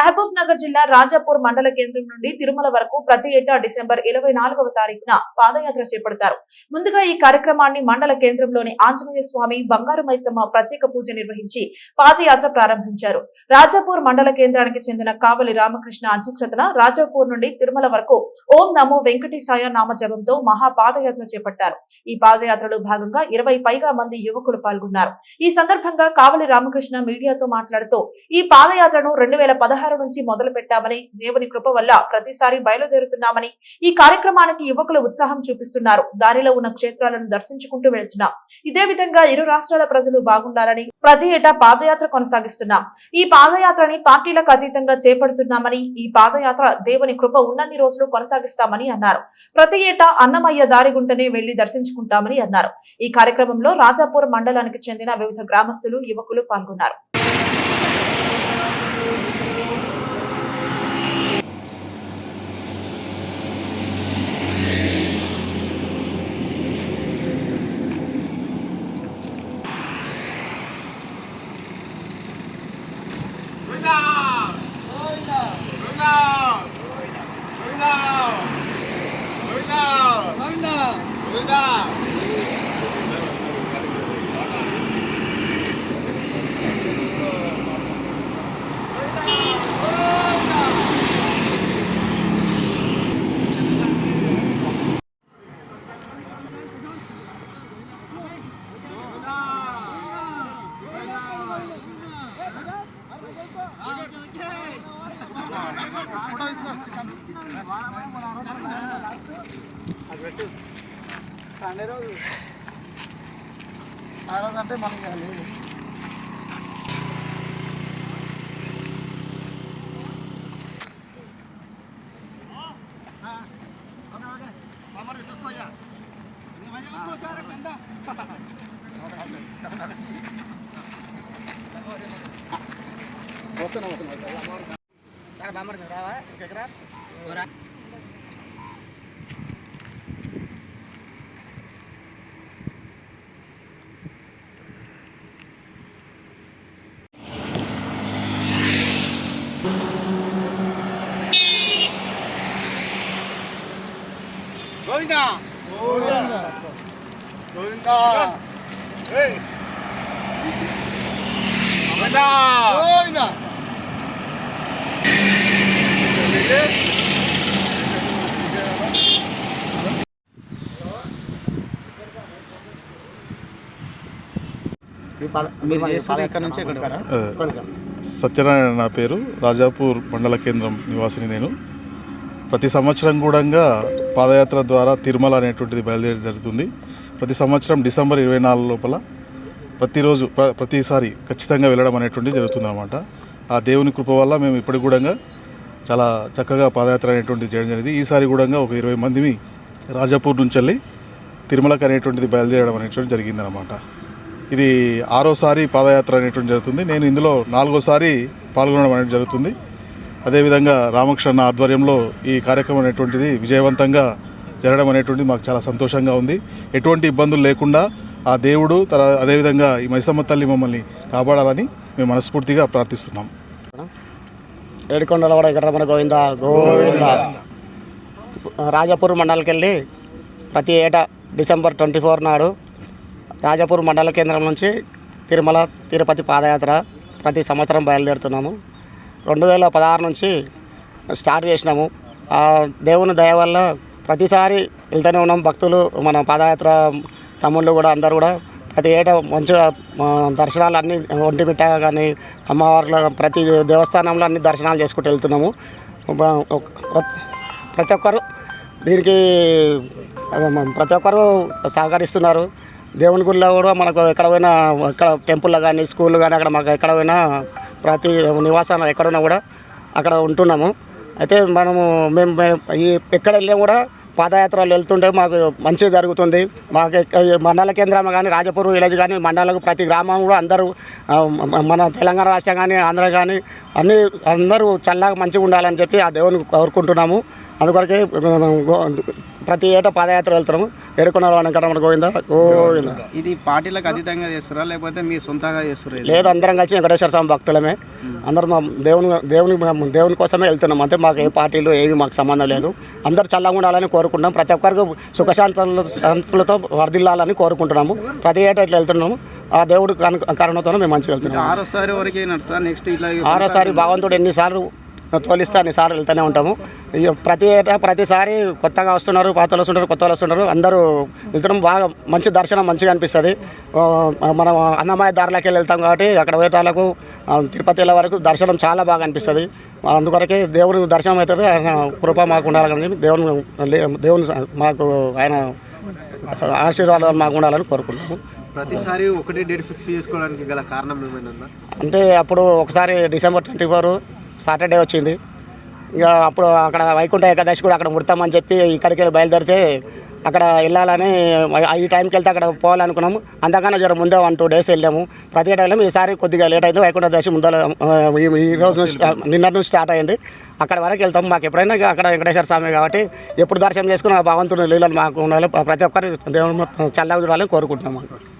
మహబూబ్ నగర్ జిల్లా రాజాపూర్ మండల కేంద్రం నుండి తిరుమల వరకు ప్రతి ఏటా డిసెంబర్ ఇరవై నాలుగవ తారీఖున పాదయాత్ర చేపడతారు. ముందుగా ఈ కార్యక్రమాన్ని మండల కేంద్రంలోని ఆంజనేయ స్వామి బంగారు మైసమ్మ ప్రత్యేక పూజ నిర్వహించి పాదయాత్ర ప్రారంభించారు. రాజాపూర్ మండల కేంద్రానికి చెందిన కావలి రామకృష్ణ అధ్యక్షతన రాజాపూర్ నుండి తిరుమల వరకు ఓం నమో వెంకటేశాయ నామ జపంతో మహా పాదయాత్ర చేపట్టారు. ఈ పాదయాత్రలో భాగంగా ఇరవై పైగా మంది యువకులు పాల్గొన్నారు. ఈ సందర్భంగా కావలి రామకృష్ణ మీడియాతో మాట్లాడుతూ ఈ పాదయాత్రను రెండు వేల పదహారు నుంచి మొదలు పెట్టామని దేవుని కృప వల్ల ప్రతిసారి బయలుదేరుతున్నామని ఈ కార్యక్రమానికి యువకులు ఉత్సాహం చూపిస్తున్నారు. దారిలో ఉన్న క్షేత్రాలను దర్శించుకుంటూ వెళ్తున్నాం. ఇదే విధంగా ఇరు రాష్ట్రాల ప్రజలు బాగుండాలని ప్రతి ఏటా పాదయాత్ర కొనసాగిస్తున్నాం. ఈ పాదయాత్రని పార్టీలకు అతీతంగా చేపడుతున్నామని ఈ పాదయాత్ర దేవుని కృప ఉన్నన్ని రోజులు కొనసాగిస్తామని అన్నారు. ప్రతి ఏటా అన్నమయ్య దారి గుంటనే వెళ్ళి దర్శించుకుంటామని అన్నారు. ఈ కార్యక్రమంలో రాజాపూర్ మండలానికి చెందిన వివిధ గ్రామస్తులు యువకులు పాల్గొన్నారు. ఫోటో తీసుకొస్తాను అది పెట్టు సండే రోజు ఆ రోజు అంటే మనకి లేదు వస్తున్నా వస్తున్నా బామ్మడి రావా ఇంకెక్కడ గోవిందా? గోవిందా? గోవిందా? గోవిందా? సత్యనారాయణ నా పేరు. రాజాపూర్ మండల కేంద్రం నివాసిని నేను. ప్రతి సంవత్సరం కూడా పాదయాత్ర ద్వారా తిరుమల అనేటువంటిది బయలుదేరి జరుగుతుంది. ప్రతి సంవత్సరం డిసెంబర్ ఇరవై నాలుగు లోపల ప్రతిరోజు ప్ర- ప్రతిసారి ఖచ్చితంగా వెళ్ళడం అనేటువంటిది జరుగుతుంది అనమాట ఆ దేవుని కృప వల్ల మేము ఇప్పటికి కూడా చాలా చక్కగా పాదయాత్ర అనేటువంటిది చేయడం జరిగింది. ఈసారి కూడా ఒక ఇరవై మందిని రాజాపూర్ నుంచి వెళ్ళి తిరుమలకి అనేటువంటిది బయలుదేరడం అనేటువంటి జరిగిందనమాట ఇది ఆరోసారి పాదయాత్ర అనేటువంటి జరుగుతుంది. నేను ఇందులో నాలుగోసారి పాల్గొనడం అనేది జరుగుతుంది. అదేవిధంగా రామకృష్ణ ఆధ్వర్యంలో ఈ కార్యక్రమం అనేటువంటిది విజయవంతంగా జరగడం అనేటువంటిది మాకు చాలా సంతోషంగా ఉంది. ఎటువంటి ఇబ్బందులు లేకుండా ఆ దేవుడు తర అదేవిధంగా ఈ మైసమ్మ తల్లి మమ్మల్ని కాపాడాలని మేము మనస్ఫూర్తిగా ప్రార్థిస్తున్నాం. ఏడుకొండల కూడా మన గోవింద గోవింద. రాజాపూర్ మండలికి వెళ్ళి ప్రతి ఏటా డిసెంబర్ ట్వంటీ ఫోర్ నాడు రాజాపూర్ మండల కేంద్రం నుంచి తిరుమల తిరుపతి పాదయాత్ర ప్రతి సంవత్సరం బయలుదేరుతున్నాము. రెండు వేల పదహారు నుంచి స్టార్ట్ చేసినాము. దేవుని దయ వల్ల ప్రతిసారి వెళ్తూనే ఉన్నాం. భక్తులు మన పాదయాత్ర తమ్ముళ్ళు కూడా అందరు కూడా ప్రతి ఏటా మంచిగా దర్శనాలు అన్ని ఒంటిమిట్ట కానీ అమ్మవార్ల ప్రతి దేవస్థానంలో అన్ని దర్శనాలు చేసుకుంటూ వెళ్తున్నాము. ప్రతి- ఒక్కరు దీనికి ప్రతి ఒక్కరు సహకరిస్తున్నారు. దేవుని గుడిలో కూడా మనకు ఎక్కడ పోయినా ఎక్కడ టెంపుల్లో కానీ స్కూల్ కానీ అక్కడ మాకు ఎక్కడ పోయినా ప్రతి నివాసాలు ఎక్కడున్నా కూడా అక్కడ ఉంటున్నాము. అయితే మనము మేము ఈ ఎక్కడ వెళ్ళినా కూడా పాదయాత్రలు వెళ్తుంటే మాకు మంచిగా జరుగుతుంది. మాకు ఈ మండల కేంద్రం కానీ రాజపూర్ విలేజ్ కానీ మండలకు ప్రతి గ్రామం కూడా అందరూ మన తెలంగాణ రాష్ట్రం కానీ ఆంధ్ర కానీ అన్ని అందరూ చల్లగా మంచిగా ఉండాలని చెప్పి ఆ దేవుని కోరుకుంటున్నాము. అందుకొరకే ప్రతి ఏటా పాదయాత్ర వెళ్తున్నాము. ఏడుకొండ వెంకటరమణ గోవింద గోవింద ఇది పార్టీలకు అతీతంగా చేస్తారా లేకపోతే మీ సొంతంగా చేస్తారా లేదు అందరం కలిసి వెంకటేశ్వర స్వామి భక్తులమే. అందరం మా దేవుని దేవుని దేవుని కోసమే వెళ్తున్నాం. అంతే మాకు ఏ పార్టీలు ఏవి మాకు సంబంధం లేదు. అందరూ చల్లగా ఉండాలని కోరుకుంటున్నాం. ప్రతి ఒక్కరికి సుఖశాంతులు శాంతులతో వర్ధిల్లాలని కోరుకుంటున్నాము. ప్రతి ఏటా ఇట్లా వెళ్తున్నాము. ఆ దేవుడు కరుణతో మేము మంచిగా వెళ్తున్నాము. ఆరోసారి వరకే నడుస్తా నెక్స్ట్ ఇట్లా ఆరోసారి భగవంతుడు ఎన్నిసార్లు తోలిస్తే అన్నిసార్లు వెళ్తూనే ఉంటాము. ప్రతి ఏటా ప్రతిసారి కొత్తగా వస్తున్నారు పాత వాళ్ళు వస్తున్నారు కొత్త వాళ్ళు వస్తున్నారు. అందరూ వెళ్తున్నాం బాగా మంచి దర్శనం మంచిగా అనిపిస్తుంది. మనం అన్నమయ్య దారిలోకి వెళ్ళి వెళ్తాం కాబట్టి అక్కడ వేటాలకు తిరుపతి వెళ్ళే వరకు దర్శనం చాలా బాగా అనిపిస్తుంది. అందుకొరకే దేవుని దర్శనం అవుతుంది ఆయన కృప మాకు ఉండాలని దేవుని దేవుని మాకు ఆయన ఆశీర్వాదాలు మాకు ఉండాలని కోరుకుంటున్నాము. ప్రతిసారి ఒకటే డేట్ ఫిక్స్ చేసుకోవడానికి గల కారణం ఏమైనా అంటే అప్పుడు ఒకసారి డిసెంబర్ ట్వంటీ ఫోర్ సాటర్డే వచ్చింది. ఇక అప్పుడు అక్కడ వైకుంఠ ఏకాదశి కూడా అక్కడ ముడతామని చెప్పి ఇక్కడికి వెళ్ళి బయలుదేరితే అక్కడ వెళ్ళాలని ఈ టైంకి వెళ్తే అక్కడ పోవాలనుకున్నాము. అంతకన్నా జర ముందే వన్ టూ డేస్ వెళ్ళాము. ప్రతి ఏటా వెళ్ళాము ఈసారి కొద్దిగా లేట్ అయింది. వైకుంఠ దశి ముందర ఈ- రోజు నుంచి నిన్నటి నుంచి స్టార్ట్ అయింది. అక్కడ వరకు వెళ్తాం. మాకు ఎప్పుడైనా అక్కడ వెంకటేశ్వర స్వామి కాబట్టి ఎప్పుడు దర్శనం చేసుకుని భగవంతుడు భగవంతుని లీలలు మాకు ఉండాలి. ప్రతి ఒక్కరు దేవుని చల్లగా చూడాలని కోరుకుంటున్నాము